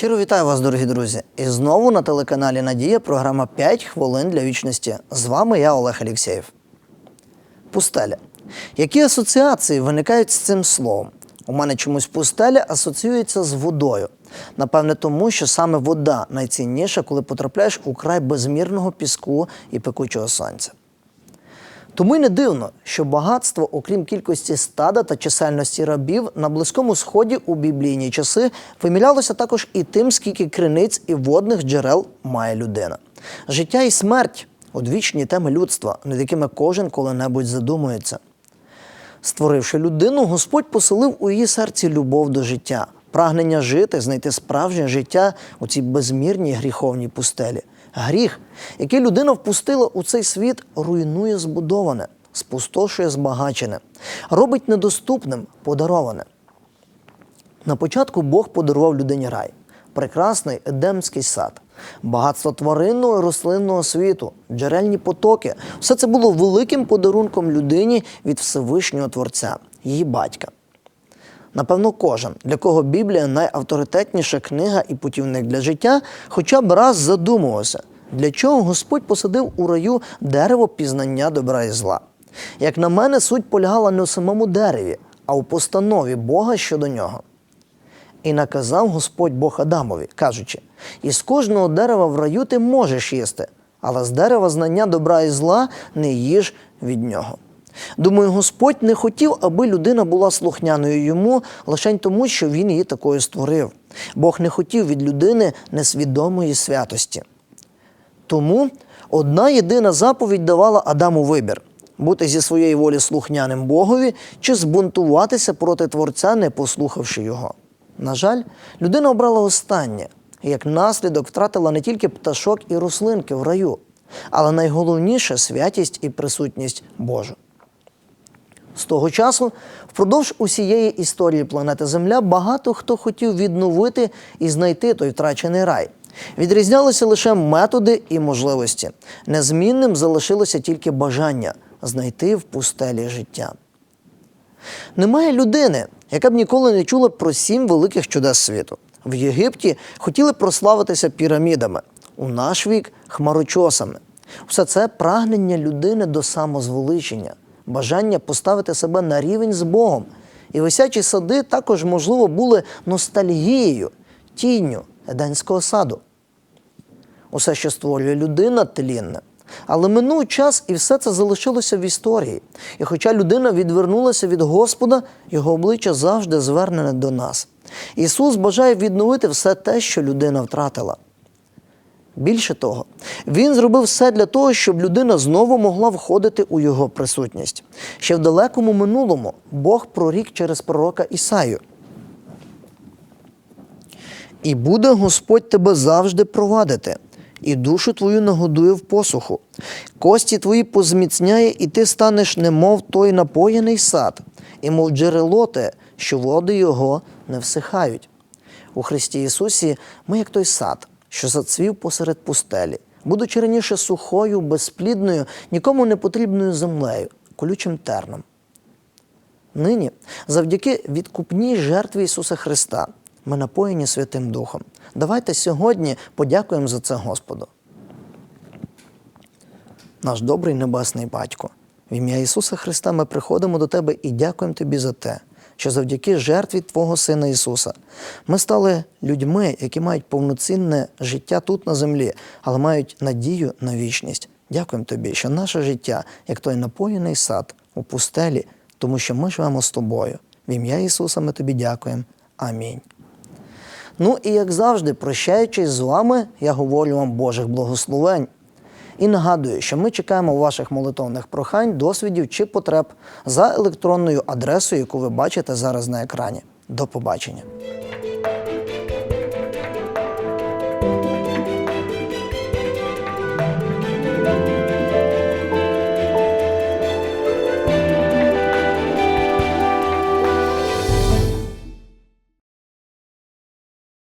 Щиро вітаю вас, дорогі друзі! І знову на телеканалі Надія програма «5 хвилин для вічності. З вами я, Олег Алєксєєв. Пустеля. Які асоціації виникають з цим словом? У мене чомусь пустеля асоціюється з водою. Напевне, тому що саме вода найцінніша, коли потрапляєш у край безмірного піску і пекучого сонця. Тому й не дивно, що багатство, окрім кількості стада та чисельності рабів, на Близькому Сході у біблійні часи вимірялося також і тим, скільки криниць і водних джерел має людина. Життя і смерть одвічні теми людства, над якими кожен коли-небудь задумується. Створивши людину, Господь поселив у її серці любов до життя, прагнення жити, знайти справжнє життя у цій безмірній гріховній пустелі. Гріх, який людина впустила у цей світ, руйнує збудоване, спустошує збагачене, робить недоступним подароване. На початку Бог подарував людині рай, прекрасний едемський сад, багатство тваринного і рослинного світу, джерельні потоки. Все це було великим подарунком людині від Всевишнього Творця, її батька. Напевно, кожен, для кого Біблія найавторитетніша книга і путівник для життя, хоча б раз задумувався, для чого Господь посадив у раю дерево пізнання добра і зла. Як на мене, суть полягала не у самому дереві, а у постанові Бога щодо нього. І наказав Господь Бог Адамові, кажучи: із кожного дерева в раю ти можеш їсти, але з дерева знання добра і зла не їж від нього. Думаю, Господь не хотів, аби людина була слухняною йому лише тому, що він її такою створив. Бог не хотів від людини несвідомої святості. Тому одна єдина заповідь давала Адаму вибір бути зі своєї волі слухняним Богові чи збунтуватися проти Творця, не послухавши його. На жаль, людина обрала останнє як наслідок втратила не тільки пташок і рослинки в раю, але найголовніше святість і присутність Божу. З того часу, впродовж усієї історії планети Земля, багато хто хотів відновити і знайти той втрачений рай. Відрізнялися лише методи і можливості. Незмінним залишилося тільки бажання знайти в пустелі життя. Немає людини, яка б ніколи не чула про сім великих чудес світу. В Єгипті хотіли прославитися пірамідами, у наш вік хмарочосами. Все це прагнення людини до самозвеличення, бажання поставити себе на рівень з Богом. І висячі сади також, можливо, були ностальгією, тінню Еденського саду. Усе, що створює людина, тлінне. Але минув час і все це залишилося в історії. І хоча людина відвернулася від Господа, його обличчя завжди звернене до нас. Ісус бажає відновити все те, що людина втратила. Більше того, Він зробив все для того, щоб людина знову могла входити у його присутність. Ще в далекому минулому Бог прорік через пророка Ісаю. І буде Господь тебе завжди провадити, і душу твою нагодує в посуху. Кості твої позміцняє, і ти станеш, немов той напоєний сад, і мов джерело те, що води його не всихають. У Христі Ісусі ми, як той сад, що зацвів посеред пустелі, будучи раніше сухою, безплідною, нікому не потрібною землею, колючим терном. Нині, завдяки відкупній жертві Ісуса Христа, ми напоєні Святим Духом. Давайте сьогодні подякуємо за це Господу. Наш добрий небесний Батько, в ім'я Ісуса Христа ми приходимо до Тебе і дякуємо Тобі за те, що завдяки жертві Твого Сина Ісуса ми стали людьми, які мають повноцінне життя тут на землі, але мають надію на вічність. Дякуємо Тобі, що наше життя, як той напоєний сад у пустелі, тому що ми живемо з тобою. В ім'я Ісуса ми тобі дякуємо. Амінь. Ну і як завжди, прощаючись з вами, я говорю вам Божих благословень. І нагадую, що ми чекаємо ваших молитовних прохань, досвідів чи потреб за електронною адресою, яку ви бачите зараз на екрані. До побачення.